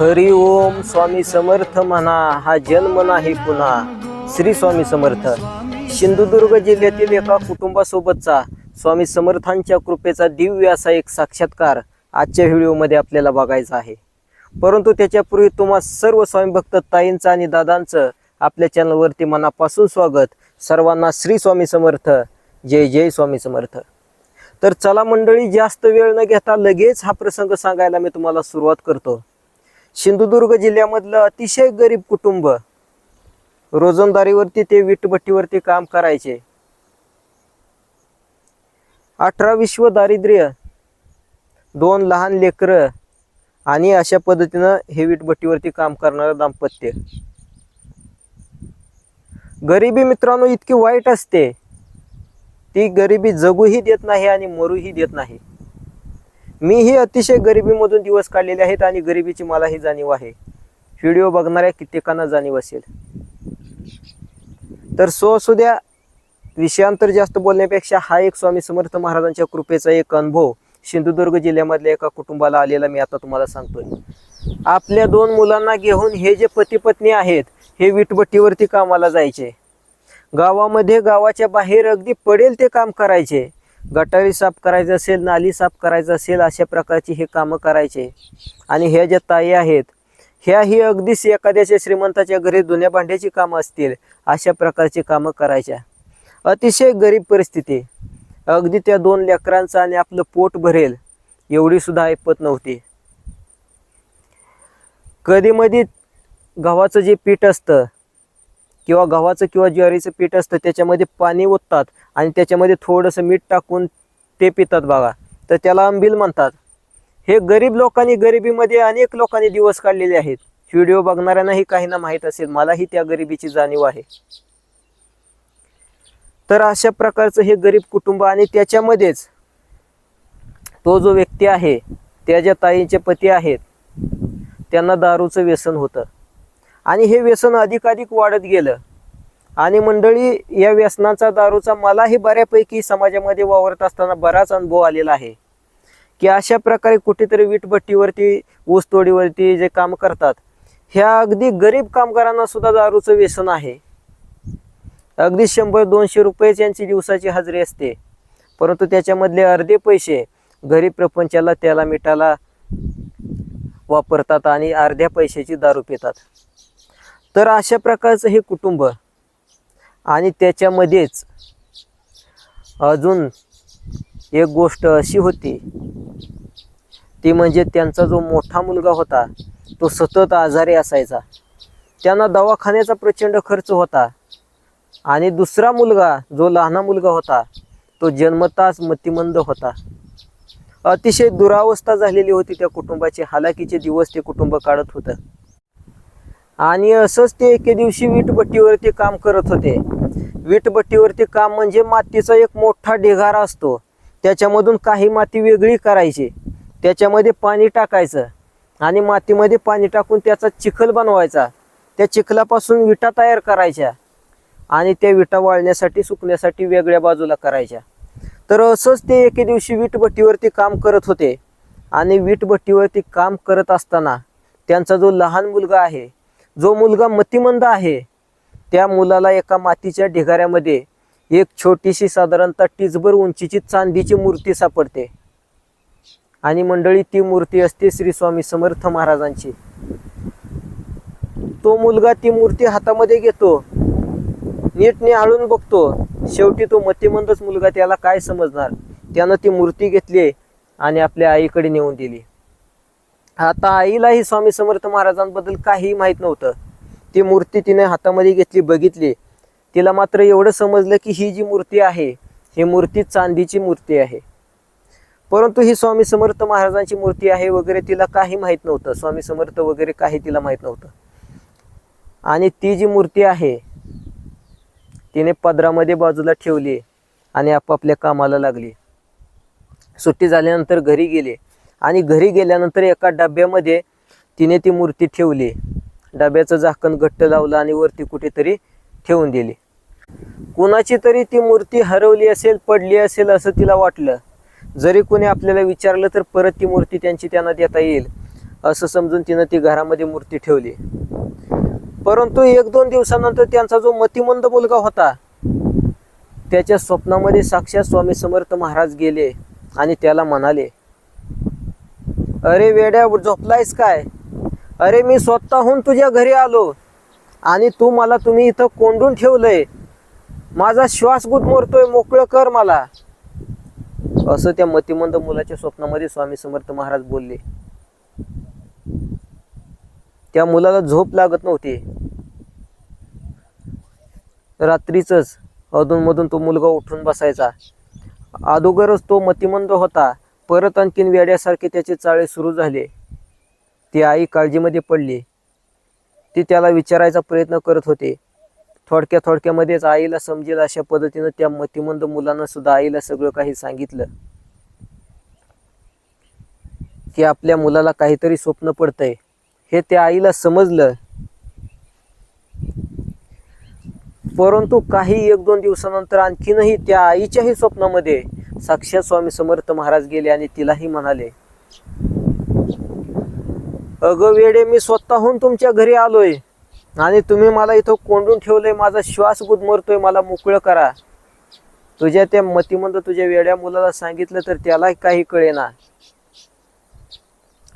हरी ओम स्वामी समर्थ म्हणा हा जन्म नाही पुन्हा. श्री स्वामी समर्थ. सिंधुदुर्ग जिल्ह्यातील एका कुटुंबासोबतचा स्वामी समर्थांच्या कृपेचा दिव्य असा एक साक्षात्कार आजच्या व्हिडिओमध्ये आपल्याला बघायचा आहे. परंतु त्याच्यापूर्वी तुम्हा सर्व स्वामी भक्त ताईंचं आणि दादांचं आपल्या चॅनलवरती मनापासून स्वागत. सर्वांना श्री स्वामी समर्थ. जय जय स्वामी समर्थ. तर चला मंडळी जास्त वेळ न घेता लगेच हा प्रसंग सांगायला मी तुम्हाला सुरुवात करतो. सिंधुदुर्ग जिल्ह्यामधलं अतिशय गरीब कुटुंब रोजंदारीवरती ते विटभट्टीवरती काम करायचे. अठरा विश्व दारिद्र्य दोन लहान लेकरं आणि अशा पद्धतीनं हे विटभट्टीवरती काम करणारं दाम्पत्य. गरिबी मित्रांनो इतकी वाईट असते. ती गरिबी जगूही देत नाही आणि मरूही देत नाही. मीही अतिशय गरिबीमधून दिवस काढलेले आहेत आणि गरिबीची मला ही जाणीव आहे. व्हिडिओ बघणाऱ्या कित्येकांना जाणीव असेल. तर सो असू द्या विषयांतर जास्त बोलण्यापेक्षा हा एक स्वामी समर्थ महाराजांच्या कृपेचा एक अनुभव सिंधुदुर्ग जिल्ह्यामधल्या एका कुटुंबाला आलेला मी आता तुम्हाला सांगतोय. आपल्या दोन मुलांना घेऊन हे जे पती पत्नी आहेत हे विटभट्टीवरती कामाला जायचे. गावामध्ये गावाच्या बाहेर अगदी पडेल ते काम करायचे. गटारी साफ करायचं असेल नाली साफ करायचं असेल अशा प्रकारची हे कामं करायचे. आणि ह्या ज्या ताई आहेत ह्या ही अगदीच एखाद्याच्या श्रीमंताच्या घरी जुन्या भांड्याची कामं असतील अशा प्रकारची कामं करायच्या. अतिशय गरीब परिस्थिती. अगदी त्या दोन लेकरांचं आणि आपलं पोट भरेल एवढी सुद्धा ऐपत नव्हती. कधी मधी गव्हाचं जे पीठ असतं किंवा गव्हाचं किंवा ज्वारीचं पीठ असतं त्याच्यामध्ये पाणी ओततात आणि त्याच्यामध्ये थोडंसं मीठ टाकून ते पितात बघा. तर त्याला आंबील म्हणतात. हे गरीब लोकांनी गरिबीमध्ये अनेक लोकांनी दिवस काढलेले आहेत. व्हिडिओ बघणाऱ्यांनाही काहींना माहीत असेल मलाही त्या गरिबीची जाणीव आहे. तर अशा प्रकारचं हे गरीब कुटुंब आणि त्याच्यामध्येच तो जो व्यक्ती आहे त्या ज्या ताईंचे पती आहेत त्यांना दारूचं व्यसन होतं. आणि हे व्यसन अधिकाधिक वाढत गेलं. आणि मंडळी या व्यसनाचा दारूचा मलाही बऱ्यापैकी समाजामध्ये वावरत असताना बराच अनुभव आलेला आहे. की अशा प्रकारे कुठेतरी वीटभट्टीवरती ऊसतोडीवरती जे काम करतात ह्या अगदी गरीब कामगारांना सुद्धा दारूचं व्यसन आहे. अगदी शंभर दोनशे रुपयेच यांची दिवसाची हजेरी असते. परंतु त्याच्यामधले अर्धे पैसे गरीब प्रपंचाला त्याला मिठाला वापरतात आणि अर्ध्या पैशाची दारू पितात. तर अशा प्रकारचं हे कुटुंब आणि त्याच्यामध्येच अजून एक गोष्ट अशी होती. ती म्हणजे त्यांचा जो मोठा मुलगा होता तो सतत आजारी असायचा. त्यांना दवाखान्याचा प्रचंड खर्च होता. आणि दुसरा मुलगा जो लहाना मुलगा होता तो जन्मताच मतिमंद होता. अतिशय दुरावस्था झालेली होती त्या कुटुंबाची. हालाकीचे दिवस ते कुटुंब काढत होतं. आणि असंच ते एके दिवशी वीटभट्टीवरती काम करत होते. वीटभट्टीवरती काम म्हणजे मातीचा एक मोठा ढिगारा असतो. त्याच्यामधून काही माती वेगळी करायची. त्याच्यामध्ये पाणी टाकायचं आणि मातीमध्ये पाणी टाकून त्याचा चिखल बनवायचा. त्या चिखलापासून विटा तयार करायच्या आणि त्या विटा वाळण्यासाठी सुकण्यासाठी वेगळ्या बाजूला करायच्या. तर असंच ते एके दिवशी वीटभट्टीवरती काम करत होते. आणि वीटभट्टीवरती काम करत असताना त्यांचा जो लहान मुलगा आहे जो मुलगा मतिमंद आहे त्या मुलाला एका मातीच्या ढिगाऱ्यामध्ये एक छोटीशी साधारणतः टिचभर उंचीची चांदीची मूर्ती सापडते. आणि मंडळी ती मूर्ती असते श्री स्वामी समर्थ महाराजांची. तो मुलगा ती मूर्ती हातामध्ये घेतो नीट निहाळून बघतो. शेवटी तो मतिमंदच मुलगा त्याला काय समजणार? त्यानं ती मूर्ती घेतली आणि आपल्या आईकडे नेऊन दिली. आता आईलाही स्वामी समर्थ महाराजांबद्दल काही माहीत नव्हतं. ती मूर्ती तिने हातामध्ये घेतली बघितली. तिला मात्र एवढं समजलं की ही जी मूर्ती आहे ही मूर्ती चांदीची मूर्ती आहे. परंतु ही स्वामी समर्थ महाराजांची मूर्ती आहे वगैरे तिला काही माहीत नव्हतं. स्वामी समर्थ वगैरे काही तिला माहीत नव्हतं. आणि ती जी मूर्ती आहे तिने पदरामध्ये बाजूला ठेवली आणि आपापल्या कामाला लागली. सुट्टी झाल्यानंतर घरी गेले. आणि घरी गेल्यानंतर एका डब्यामध्ये तिने ती मूर्ती ठेवली. डब्याचं झाकण घट्ट लावलं आणि वरती कुठेतरी ठेवून दिली. कुणाची तरी ती मूर्ती हरवली असेल पडली असेल असं तिला वाटलं. जरी कोणी आपल्याला विचारलं तर परत ती मूर्ती त्यांची त्यांना देता येईल असं समजून तिनं ती घरामध्ये मूर्ती ठेवली. परंतु एक दोन दिवसानंतर त्यांचा जो मतिमंद मुलगा होता त्याच्या स्वप्नामध्ये साक्षात स्वामी समर्थ महाराज गेले आणि त्याला म्हणाले अरे वेड्या झोपलायस काय? अरे मी स्वतःहून तुझ्या घरी आलो आणि तू मला तुम्ही इथं कोंडून ठेवलंय. माझा श्वास गुदमरतोय मोकळं कर मला. असं त्या मतिमंद मुलाच्या स्वप्नामध्ये स्वामी समर्थ महाराज बोलले. त्या मुलाला झोप लागत नव्हती. रात्रीच अधूनमधून तो मुलगा उठून बसायचा. अगोदरच तो मतिमंद होता. परत आणखीन वेड्यासारखे त्याचे चाळे सुरू झाले. ती आई काळजीमध्ये पडली. ती त्याला विचारायचा प्रयत्न करत होते. थोडक्या थोडक्यामध्येच आईला समजेल अशा पद्धतीनं त्या मतिमंद मुलांना सुद्धा आईला सगळं काही सांगितलं. की आपल्या मुलाला काहीतरी स्वप्न पडतंय. हे त्या आईला समजलं. परंतु काही एक दोन दिवसानंतर आणखीनही त्या आईच्याही स्वप्नामध्ये साक्षात स्वामी समर्थ महाराज गेले आणि तिलाही म्हणाले अगं वेडे मी स्वतःहून तुमच्या घरी आलोय आणि तुम्ही मला इथं कोंडून ठेवलंय. माझा श्वास गुदमरतोय. मला मोकळं करा. तुझ्या त्या मतिमंद तुझ्या वेड्या मुलाला सांगितलं तर त्याला काही कळेना.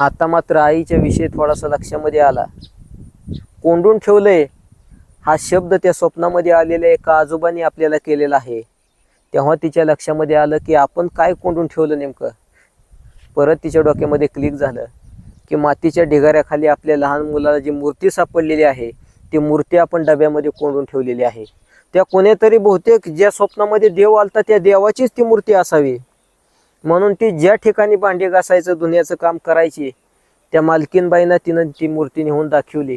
आता मात्र आईच्या विषय थोडासा लक्षामध्ये आला. कोंडून ठेवलंय हा शब्द त्या स्वप्नामध्ये आलेल्या एका आजोबांनी आपल्याला केलेला आहे. तेव्हा तिच्या लक्षामध्ये आलं की आपण काय कोंडून ठेवलं नेमकं? परत तिच्या डोक्यामध्ये क्लिक झालं की मातीच्या ढिगाऱ्याखाली आपल्या लहान मुलाला जी मूर्ती सापडलेली आहे ती मूर्ती आपण डब्यामध्ये कोंडून ठेवलेली आहे. त्या कोणीतरी बहुतेक ज्या स्वप्नामध्ये देव आलता त्या देवाचीच ती मूर्ती असावी. म्हणून ती ज्या ठिकाणी भांडी घासायचं धुण्याचं काम करायची त्या मालकीनबाईनं तिनं ती मूर्ती नेऊन दाखवली.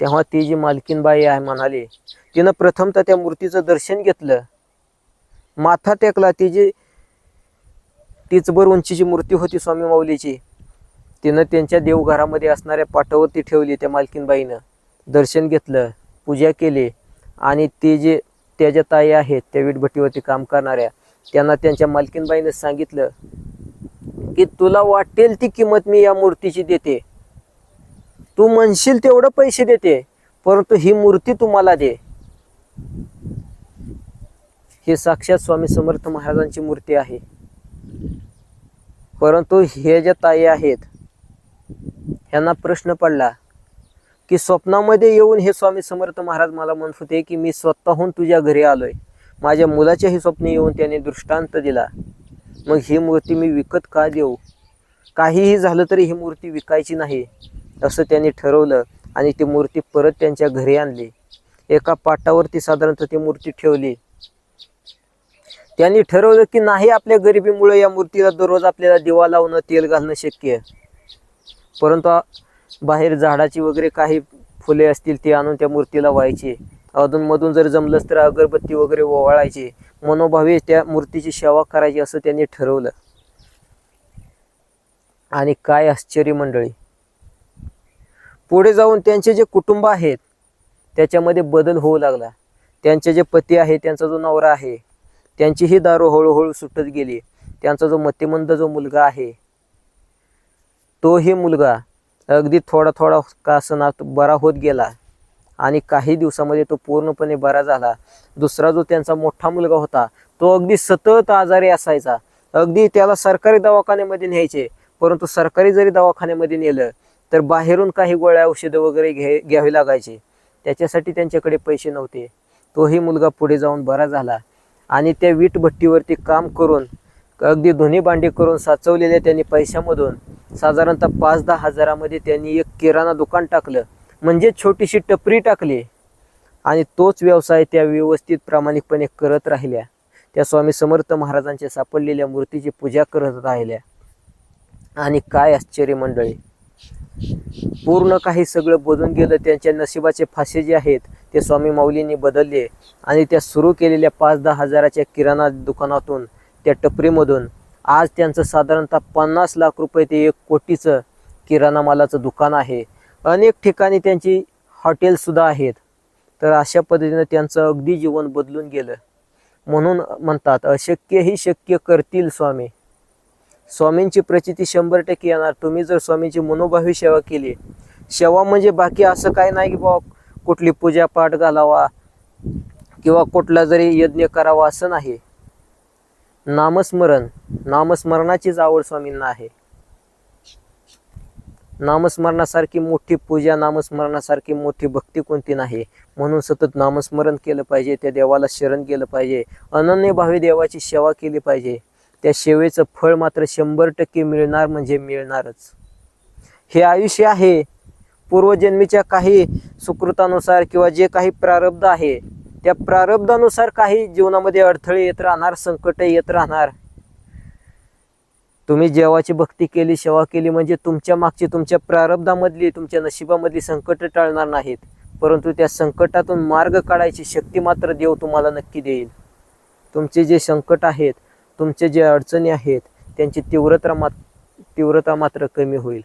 तेव्हा ती जी मालकीनबाई आहे म्हणाली तिनं प्रथमतः त्या मूर्तीचं दर्शन घेतलं. माथा टेकला ती जी तीचभर उंचीची मूर्ती होती स्वामी माऊलीची तिनं त्यांच्या देवघरामध्ये असणाऱ्या पाटावरती ठेवली त्या मालकीनबाईनं. दर्शन घेतलं पूजा केली आणि ते जे त्याच्या ताई आहेत त्या विटभट्टीवरती काम करणाऱ्या त्यांना त्यांच्या मालकीनबाईनं सांगितलं की तुला वाटेल ती किंमत मी या मूर्तीची देते. तू म्हणशील तेवढं पैसे देते परंतु ही मूर्ती तुम्हाला दे. ही साक्षात स्वामी समर्थ महाराजांची मूर्ती आहे. परंतु हे ज्या ताई आहेत ह्यांना प्रश्न पडला की स्वप्नामध्ये येऊन हे स्वामी समर्थ महाराज मला म्हणत होते की मी स्वतःहून तुझ्या घरी आलोय. माझ्या मुलाच्याही स्वप्न येऊन त्याने दृष्टांत दिला. मग ही मूर्ती मी विकत का देऊ? काहीही झालं तरी ही मूर्ती विकायची नाही असं त्यांनी ठरवलं आणि ती मूर्ती परत त्यांच्या घरी आणली. एका पाटावरती साधारणतः ती मूर्ती ठेवली. त्यांनी ठरवलं की नाही आपल्या गरिबीमुळे या मूर्तीला दररोज आपल्याला दिवा लावणं तेल घालणं शक्य आहे. परंतु बाहेर झाडाची वगैरे काही फुले असतील ती आणून त्या मूर्तीला व्हायची. अधूनमधून जर जमलंच तर अगरबत्ती वगैरे ओवाळायची. मनोभावे त्या मूर्तीची सेवा करायची असं त्यांनी ठरवलं. आणि काय आश्चर्य मंडळी. पुढे जाऊन त्यांचे जे कुटुंब आहेत त्याच्यामध्ये बदल होऊ लागला. त्यांचे जे पती आहे त्यांचा जो नवरा आहे त्यांचीही दारू हळूहळू सुटत गेली. त्यांचा जो मतिमंद जो मुलगा आहे तोही मुलगा अगदी थोडा थोडा का बरा होत गेला आणि काही दिवसामध्ये तो पूर्णपणे बरा झाला. दुसरा जो त्यांचा मोठा मुलगा होता तो अगदी सतत आजारी असायचा. अगदी त्याला सरकारी दवाखान्यामध्ये न्यायचे परंतु सरकारी जरी दवाखान्यामध्ये नेलं तर बाहेरून काही गोळ्या औषधं वगैरे घे घ्यावी लागायची. त्याच्यासाठी त्यांच्याकडे पैसे नव्हते. तोही मुलगा पुढे जाऊन बरा झाला. आणि त्या वीट भट्टीवरती काम करून अगदी धुनी भांडी करून साचवलेल्या त्यांनी पैशामधून साधारणतः पाच दहा हजारामध्ये त्यांनी एक किराणा दुकान टाकलं. म्हणजे छोटीशी टपरी टाकली. आणि तोच व्यवसाय त्या व्यवस्थित प्रामाणिकपणे करत राहिल्या. त्या स्वामी समर्थ महाराजांच्या सापडलेल्या मूर्तीची पूजा करत राहिल्या. आणि काय आश्चर्य मंडळी पूर्ण काही सगळं बदलून गेलं त्यांच्या नशिबाचे फासे जे आहेत ते स्वामी माऊलींनी बदलले आणि त्या सुरू केलेल्या पाच दहा हजाराच्या किराणा दुकानातून त्या टपरीमधून आज त्यांचं साधारणतः पन्नास लाख रुपये ते एक कोटीचं किराणा मालाचं दुकान आहे. अनेक ठिकाणी त्यांची हॉटेलसुद्धा आहेत. तर अशा पद्धतीनं त्यांचं अगदी जीवन बदलून गेलं. म्हणून म्हणतात अशक्य ही शक्य करतील स्वामी. स्वामींची प्रचिती शंभर टक्के येणार. तुम्ही जर स्वामींची मनोभावी सेवा केली सेवा म्हणजे बाकी असं काय नाही की बाबा कुठली पूजा पाठ घालावा किंवा कुठला जरी यज्ञ करावा असं नाही. नामस्मरण नामस्मरणाचीच आवड स्वामींना आहे. नामस्मरणासारखी मोठी पूजा नामस्मरणासारखी मोठी भक्ती कोणती नाही. म्हणून सतत नामस्मरण केलं पाहिजे त्या देवाला शरण केलं पाहिजे. अनन्य भावी देवाची सेवा केली पाहिजे. त्या सेवेचं फळ मात्र शंभर टक्के मिळणार म्हणजे मिळणारच. हे आयुष्य आहे. पूर्वजन्मीच्या काही सुकृतानुसार किंवा जे काही प्रारब्ध आहे त्या प्रारब्धानुसार काही जीवनामध्ये अडथळे येत राहणार संकट येत राहणार. तुम्ही जेवाची भक्ती केली सेवा केली म्हणजे तुमच्या मागची तुमच्या प्रारब्धामधली तुमच्या नशिबामधली संकट टाळणार नाहीत. परंतु त्या संकटातून मार्ग काढायची शक्ती मात्र देव तुम्हाला नक्की देईल. तुमचे जे संकट आहेत तुमचे जे अडचणी आहेत त्यांची तीव्रता मात तीव्रता मात्र कमी होईल.